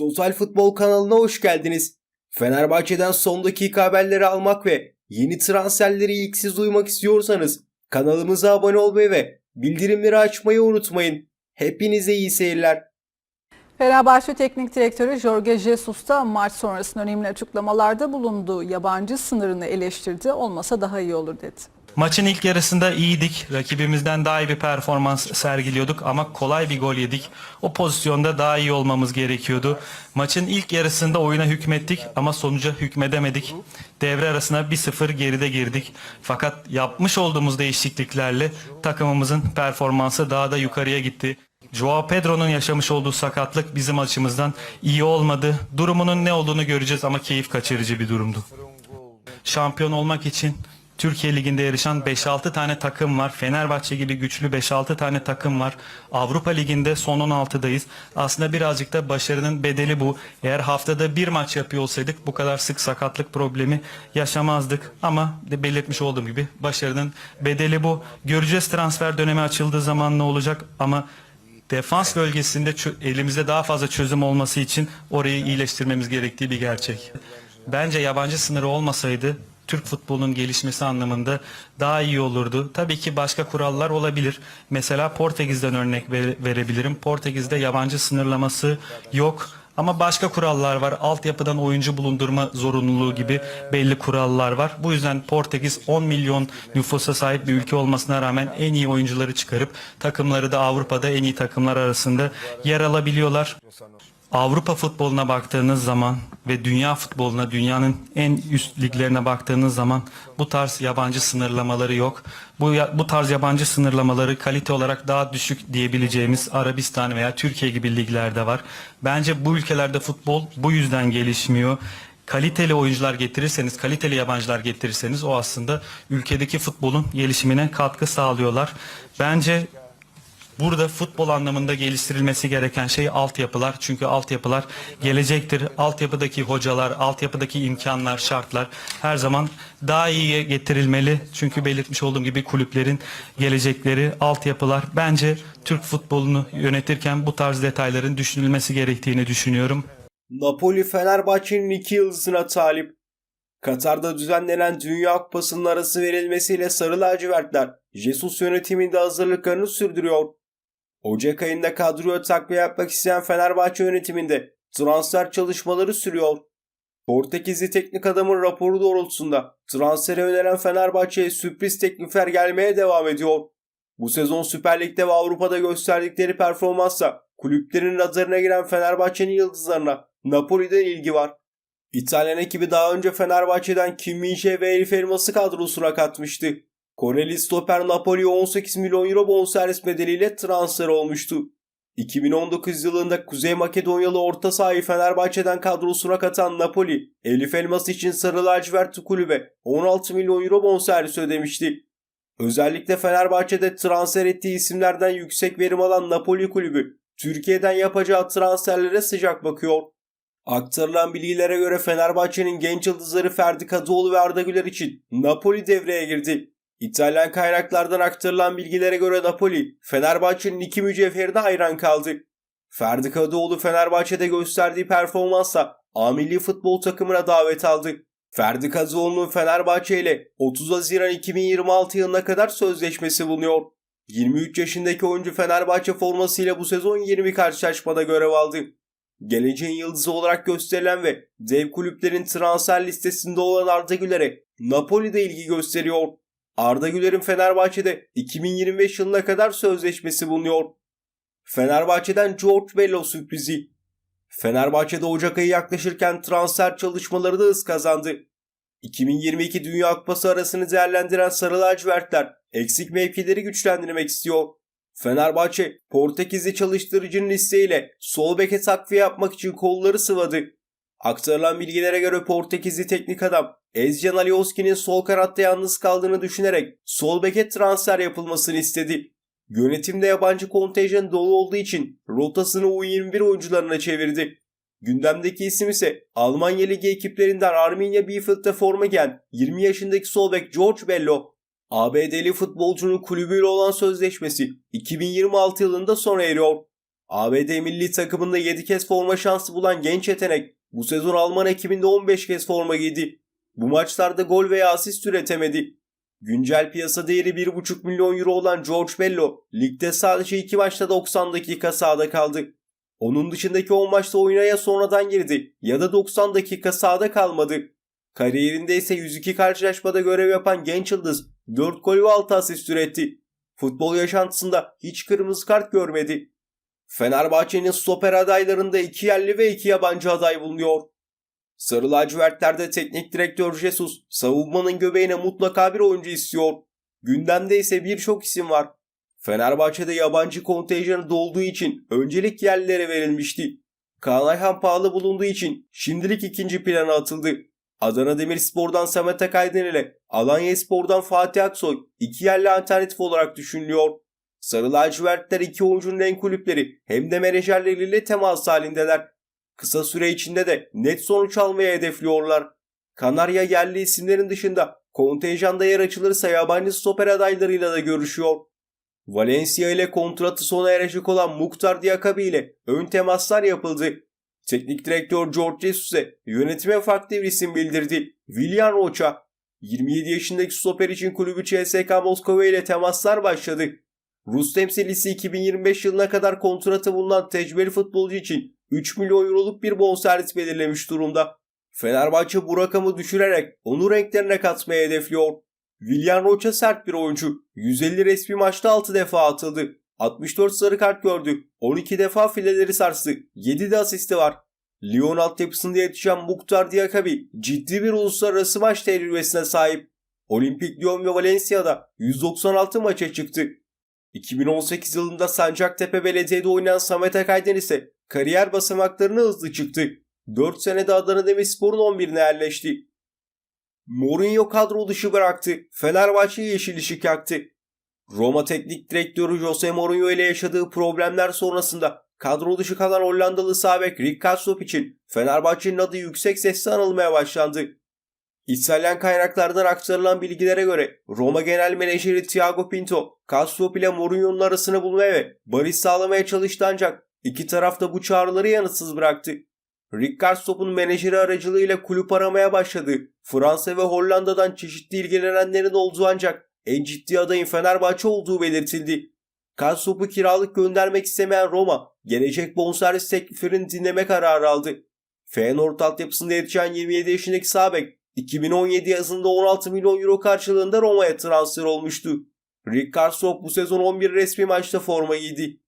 Total Futbol kanalına hoş geldiniz. Fenerbahçe'den son dakika haberleri almak ve yeni transferleri ilk siz duymak istiyorsanız kanalımıza abone olmayı ve bildirimleri açmayı unutmayın. Hepinize iyi seyirler. Fenerbahçe Teknik Direktörü Jorge Jesus da maç sonrasında önemli açıklamalarda bulundu. Yabancı sınırını eleştirdi, olmasa daha iyi olur dedi. Maçın ilk yarısında iyiydik. Rakibimizden daha iyi bir performans sergiliyorduk ama kolay bir gol yedik. O pozisyonda daha iyi olmamız gerekiyordu. Maçın ilk yarısında oyuna hükmettik ama sonuca hükmedemedik. Devre arasına 1-0 geride girdik. Fakat yapmış olduğumuz değişikliklerle takımımızın performansı daha da yukarıya gitti. Joao Pedro'nun yaşamış olduğu sakatlık bizim açımızdan iyi olmadı. Durumunun ne olduğunu göreceğiz ama keyif kaçırıcı bir durumdu. Şampiyon olmak için Türkiye Ligi'nde yarışan 5-6 tane takım var. Fenerbahçe gibi güçlü 5-6 tane takım var. Avrupa Ligi'nde son 16'dayız. Aslında birazcık da başarının bedeli bu. Eğer haftada bir maç yapıyor olsaydık bu kadar sık sakatlık problemi yaşamazdık. Ama de belirtmiş olduğum gibi başarının bedeli bu. Göreceğiz transfer dönemi açıldığı zaman ne olacak ama defans bölgesinde elimizde daha fazla çözüm olması için orayı iyileştirmemiz gerektiği bir gerçek. Bence yabancı sınırı olmasaydı Türk futbolunun gelişmesi anlamında daha iyi olurdu. Tabii ki başka kurallar olabilir. Mesela Portekiz'den örnek ver- verebilirim. Portekiz'de yabancı sınırlaması yok. Ama başka kurallar var. Altyapıdan oyuncu bulundurma zorunluluğu gibi belli kurallar var. Bu yüzden Portekiz 10 milyon nüfusa sahip bir ülke olmasına rağmen en iyi oyuncuları çıkarıp takımları da Avrupa'da en iyi takımlar arasında yer alabiliyorlar. Avrupa futboluna baktığınız zaman ve dünya futboluna, dünyanın en üst liglerine baktığınız zaman bu tarz yabancı sınırlamaları yok. Bu bu tarz yabancı sınırlamaları kalite olarak daha düşük diyebileceğimiz Arabistan veya Türkiye gibi liglerde var. Bence bu ülkelerde futbol bu yüzden gelişmiyor. Kaliteli oyuncular getirirseniz, kaliteli yabancılar getirirseniz o aslında ülkedeki futbolun gelişimine katkı sağlıyorlar. Bence Burada futbol anlamında geliştirilmesi gereken şey altyapılar. Çünkü altyapılar gelecektir. Altyapıdaki hocalar, altyapıdaki imkanlar, şartlar her zaman daha iyiye getirilmeli. Çünkü belirtmiş olduğum gibi kulüplerin gelecekleri, altyapılar. Bence Türk futbolunu yönetirken bu tarz detayların düşünülmesi gerektiğini düşünüyorum. Napoli Fenerbahçe'nin iki yıldızına talip. Katar'da düzenlenen Dünya Kupası'nın arası verilmesiyle Sarı Lacivertler Jesus yönetiminde hazırlıklarını sürdürüyor. Ocak ayında kadroya takviye yapmak isteyen Fenerbahçe yönetiminde transfer çalışmaları sürüyor. Portekizli teknik adamın raporu doğrultusunda transfere öneren Fenerbahçe'ye sürpriz teklifler gelmeye devam ediyor. Bu sezon Süper Lig'de ve Avrupa'da gösterdikleri performansla kulüplerin radarına giren Fenerbahçe'nin yıldızlarına Napoli'den ilgi var. İtalyan ekibi daha önce Fenerbahçe'den Kim Min-jae ve Elif Elmas'ı kadrosuna katmıştı. Koreli stoper Napoli'ye 18 milyon euro bonservis bedeliyle transfer olmuştu. 2019 yılında Kuzey Makedonyalı orta sahayı Fenerbahçe'den kadrosuna katan Napoli, Elif Elmas için Sarı Lacivert kulübe 16 milyon euro bonservis ödemişti. Özellikle Fenerbahçe'de transfer ettiği isimlerden yüksek verim alan Napoli kulübü, Türkiye'den yapacağı transferlere sıcak bakıyor. Aktarılan bilgilere göre Fenerbahçe'nin genç yıldızları Ferdi Kadıoğlu ve Arda Güler için Napoli devreye girdi. İtalyan kaynaklardan aktarılan bilgilere göre Napoli, Fenerbahçe'nin iki mücevherine hayran kaldı. Ferdi Kadıoğlu Fenerbahçe'de gösterdiği performansla A milli futbol takımına davet aldı. Ferdi Kadıoğlu'nun Fenerbahçe ile 30 Haziran 2026 yılına kadar sözleşmesi bulunuyor. 23 yaşındaki oyuncu Fenerbahçe formasıyla bu sezon 20 karşılaşmada görev aldı. Geleceğin yıldızı olarak gösterilen ve dev kulüplerin transfer listesinde olan Arda Güler'e Napoli de ilgi gösteriyor. Arda Güler'in Fenerbahçe'de 2025 yılına kadar sözleşmesi bulunuyor. Fenerbahçe'den George Bello sürprizi. Fenerbahçe'de Ocak ayı yaklaşırken transfer çalışmaları da hız kazandı. 2022 Dünya Kupası arasını değerlendiren Sarı Lacivertler eksik mevkileri güçlendirmek istiyor. Fenerbahçe, Portekizli çalıştırıcının isteğiyle sol beke takviye yapmak için kolları sıvadı. Aktarılan bilgilere göre Portekizli teknik adam Ezcan Alioski'nin sol kanatta yalnız kaldığını düşünerek sol beke transfer yapılmasını istedi. Yönetimde yabancı kontenjan dolu olduğu için rotasını U21 oyuncularına çevirdi. Gündemdeki isim ise Almanya Ligi ekiplerinden Arminia Bielefeld'de forma giyen 20 yaşındaki sol bek George Bello. ABD'li futbolcunun kulübüyle olan sözleşmesi 2026 yılında sona eriyor. ABD milli takımında 7 kez forma şansı bulan genç yetenek bu sezon Alman ekibinde 15 kez forma giydi. Bu maçlarda gol veya asist üretemedi. Güncel piyasa değeri 1,5 milyon euro olan George Bello, ligde sadece 2 maçta 90 dakika sahada kaldı. Onun dışındaki 10 maçta oyuna ya sonradan girdi ya da 90 dakika sahada kalmadı. Kariyerinde ise 102 karşılaşmada görev yapan genç yıldız 4 gol ve 6 asist üretti. Futbol yaşantısında hiç kırmızı kart görmedi. Fenerbahçe'nin stoper adaylarında 2 yerli ve 2 yabancı aday bulunuyor. Sarı lacivertlerde teknik direktör Jesus savunmanın göbeğine mutlaka bir oyuncu istiyor. Gündemde ise birçok isim var. Fenerbahçe'de yabancı kontenjanı dolduğu için öncelik yerlilere verilmişti. Kaan Ayhan pahalı bulunduğu için şimdilik ikinci plana atıldı. Adana Demirspor'dan Samet Akaydın ile Alanya Spor'dan Fatih Aksoy iki yerli alternatif olarak düşünülüyor. Sarı lacivertler iki oyuncunun en kulüpleri hem de menajerleriyle temas halindeler. Kısa süre içinde de net sonuç almaya hedefliyorlar. Kanarya yerli isimlerin dışında kontenjanda yer açılırsa yabancı stoper adaylarıyla da görüşüyor. Valencia ile kontratı sona erecek olan Muhtar Diakabi ile ön temaslar yapıldı. Teknik direktör George Jesus'e yönetime farklı bir isim bildirdi. William Rocha. 27 yaşındaki stoper için kulübü CSKA Moskova ile temaslar başladı. Rus temsilcisi 2025 yılına kadar kontratı bulunan tecrübeli futbolcu için 3 milyon euroluk bir bonservis belirlemiş durumda. Fenerbahçe bu rakamı düşürerek onu renklerine katmaya hedefliyor. William Rocha sert bir oyuncu. 150 resmi maçta 6 defa atıldı. 64 sarı kart gördü. 12 defa fileleri sarstı. 7 de asisti var. Lyon altyapısında yetişen Muhtar Diakabi ciddi bir uluslararası maç tecrübesine sahip. Olimpik Lyon ve Valencia'da 196 maça çıktı. 2018 yılında Sancaktepe Belediye'de oynayan Samet Akaydın ise kariyer basamaklarına hızlı çıktı. 4 senede Adana Demirspor'un 11'ine yerleşti. Mourinho kadro dışı bıraktı. Fenerbahçe yeşil ışık yaktı. Roma teknik direktörü Jose Mourinho ile yaşadığı problemler sonrasında kadro dışı kalan Hollandalı sağ bek Rick Kastrop için Fenerbahçe'nin adı yüksek sesle anılmaya başlandı. İtalyan kaynaklardan aktarılan bilgilere göre Roma Genel Menajeri Thiago Pinto, Kastrop ile Mourinho'nun arasını bulmaya ve barış sağlamaya çalıştı ancak iki taraf da bu çağrıları yanıtsız bıraktı. Rick Kastrop'un menajeri aracılığıyla kulüp aramaya başladı. Fransa ve Hollanda'dan çeşitli ilgilenenlerin olduğu ancak en ciddi adayın Fenerbahçe olduğu belirtildi. Kastrop'u kiralık göndermek istemeyen Roma, gelecek bonservis tekliflerini dinleme kararı aldı. Feyenoord altyapısında yetişen 27 yaşındaki Sabek, 2017 yazında 16 milyon euro karşılığında Roma'ya transfer olmuştu. Rick Karsop bu sezon 11 resmi maçta forma giydi.